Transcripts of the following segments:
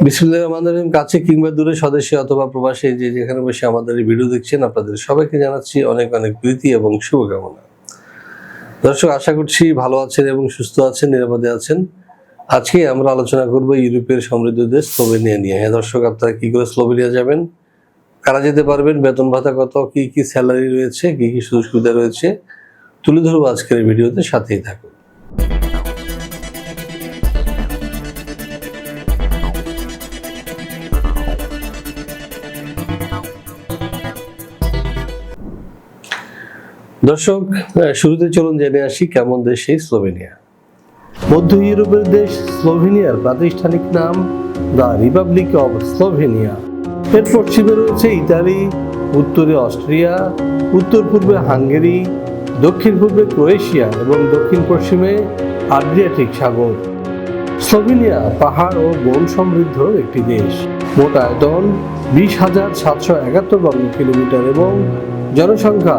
বিসমুল্লাহ রহিম কাছে কিংবা দূরে স্বদেশী অথবা প্রবাসী যে যেখানে বসে আমাদের এই ভিডিও দেখছেন, আপনাদের সবাইকে জানাচ্ছি অনেক অনেক প্রীতি এবং শুভকামনা। দর্শক, আশা করছি ভালো আছেন এবং সুস্থ আছেন, নিরাপদে আছেন। আজকে আমরা আলোচনা করব ইউরোপের সমৃদ্ধ দেশ স্লোভেনিয়া নিয়ে। হ্যাঁ দর্শক, আপনারা কি করে স্লোভেনিয়া যাবেন? কারা যেতে পারবেন? বেতন ভাতা কত? কি কি স্যালারি রয়েছে? কি কি সুযোগ সুবিধা রয়েছে? তুলে ধরবো আজকের ভিডিওতে সাথেই থাকুন। দর্শক শুরুতে চলুন জেনে আসি কেমন দেশ সেই স্লোভেনিয়া। মধ্য ইউরোপের দেশ স্লোভেনিয়ার প্রাতিষ্ঠানিক নাম দ্য রিপাবলিক অব স্লোভেনিয়া। এর পশ্চিমে রয়েছে ইতালি, উত্তরে অস্ট্রিয়া, উত্তর পূর্বে হাঙ্গেরি, দক্ষিণ পূর্বে ক্রোয়েশিয়া এবং দক্ষিণ পশ্চিমে আড্রিয়াটিক সাগর। স্লোভেনিয়া পাহাড় ও বন সমৃদ্ধ একটি দেশ। মোট আয়তন বিশ হাজার সাতশো একাত্তর বর্গ কিলোমিটার এবং জনসংখ্যা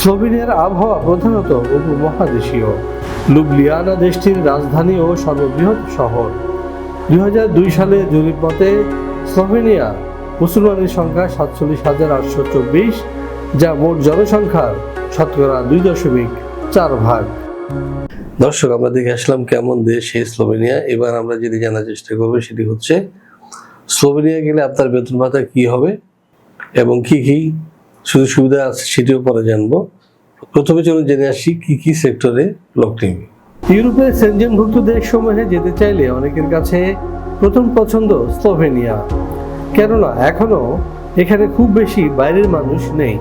স্লোভেনিয়ার আবহাওয়া প্রধানত উপমহাদেশীয়। লুবলিয়ানা দেশটির রাজধানী ও সর্ববৃহৎ শহর। দু হাজার দুই সালে জরিপ মতে, স্লোভেনিয়া মুসলমানের সংখ্যা সাতচল্লিশ হাজার আটশো চব্বিশ, যা মোট জনসংখ্যার শতকরা দুই দশমিক চার ভাগ। দর্শক, আমরা দেখে আসলাম কেমন দেশ সেই স্লোভেনিয়া। এবার আমরা যেটি জানার চেষ্টা করব সেটি হচ্ছে, স্লোভেনিয়া গেলে আপনার বেতন ভাতা কি হবে এবং কি কি সুযোগ সুবিধা আছে সেটিও পরে জানব। প্রথমে চলুন জেনে আসি কি কি সেক্টরে লোক নেবে ইউরোপের সেনজেনভুক্ত দেশসমূহে যেতে চাইলে অনেকের কাছে প্রথম পছন্দ স্লোভেনিয়া। কেননা এখনও এখানে খুব বেশি বাইরের মানুষ নেই।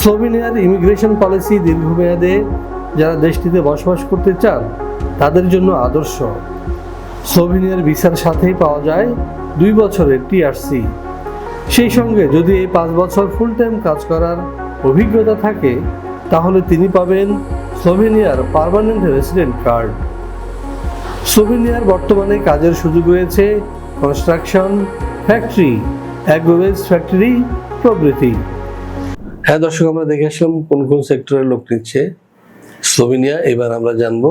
স্লোভেনিয়ার ইমিগ্রেশন পলিসি দীর্ঘমেয়াদে যারা দেশটিতে বসবাস করতে চান, তাদের জন্য আদর্শ। স্লোভেনিয়ার ভিসার সাথেই পাওয়া যায় দুই বছরের টিআরসি সেই সঙ্গে যদি এই পাঁচ বছর ফুল টাইম কাজ করার অভিজ্ঞতা থাকে, তাহলে তিনি পাবেন স্লোভেনিয়ার পারমানেন্ট রেসিডেন্ট কার্ড স্লোভেনিয়ার বর্তমানে কাজের সুযোগ রয়েছে কনস্ট্রাকশন ফ্যাক্টরি অ্যাগ্রোভেজ ফ্যাক্টরি প্রভৃতি। হ্যাঁ দর্শক, আমরা দেখে আসলাম কোন কোন সেক্টরের লোক নিচ্ছে স্লোভেনিয়া এবার আমরা জানব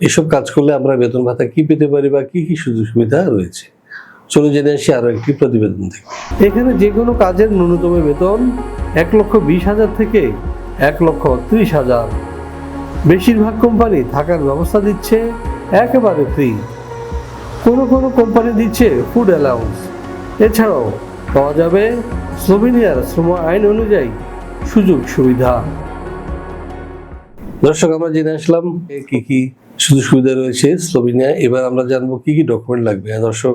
এসব কাজ করলে আমরা বেতন ভাতা কি পেতে পারি বা কি কি সুযোগ সুবিধা রয়েছে। চলো জেনে আসি আরও একটি প্রতিবেদন থেকে। এখানে যে কোনো কাজের ন্যূনতম বেতন এক লক্ষ বিশ হাজার থেকে এক লক্ষ ত্রিশ হাজার। বেশিরভাগ কোম্পানি থাকার ব্যবস্থা দিচ্ছে একেবারে ফ্রি কোনো কোনো কোম্পানি দিচ্ছে ফুড অ্যালাউন্স এছাড়াও পাওয়া যাবে স্লোভেনিয়ার শ্রম আইন অনুযায়ী সুযোগ সুবিধা। দর্শক আমরা জেনে আসলাম এ কি কি সুযোগ সুবিধা রয়েছে স্লোভেনিয়া এবার আমরা জানব কি কি ডকুমেন্ট লাগবে। হ্যাঁ দর্শক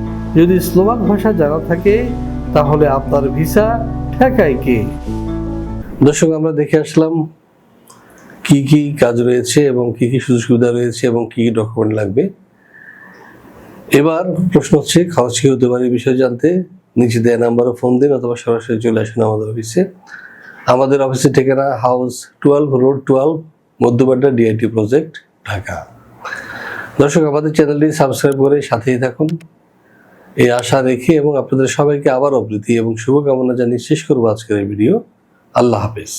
যদি স্লোভাক ভাষা জানা থাকে, তাহলে আপনার ভিসা ঠেকায় কে? দর্শক, আমরা দেখে আসলাম কি কি কাজ রয়েছে এবং কি কি সুযোগ সুবিধা রয়েছে এবং কি কি ডকুমেন্ট লাগবে। এবার প্রশ্ন হচ্ছে খরচ কি হতে পারে বিষয়ে জানতে? নিচে দেয়া নাম্বারে ফোন দিন অথবা সরাসরি চলে আসুন আমাদের অফিসে আমাদের অফিসের ঠিকানা house twelve road twelve Madhya Badda DIT project Dhaka. দর্শক, আমাদের চ্যানেলটি সাবস্ক্রাইব করে সাথেই থাকুন। এই আশা রেখে এবং আপনাদের সবাইকে আবারও প্রীতি এবং শুভকামনা জানিয়ে শেষ করব আজকের এই ভিডিও। আল্লাহ হাফেজ।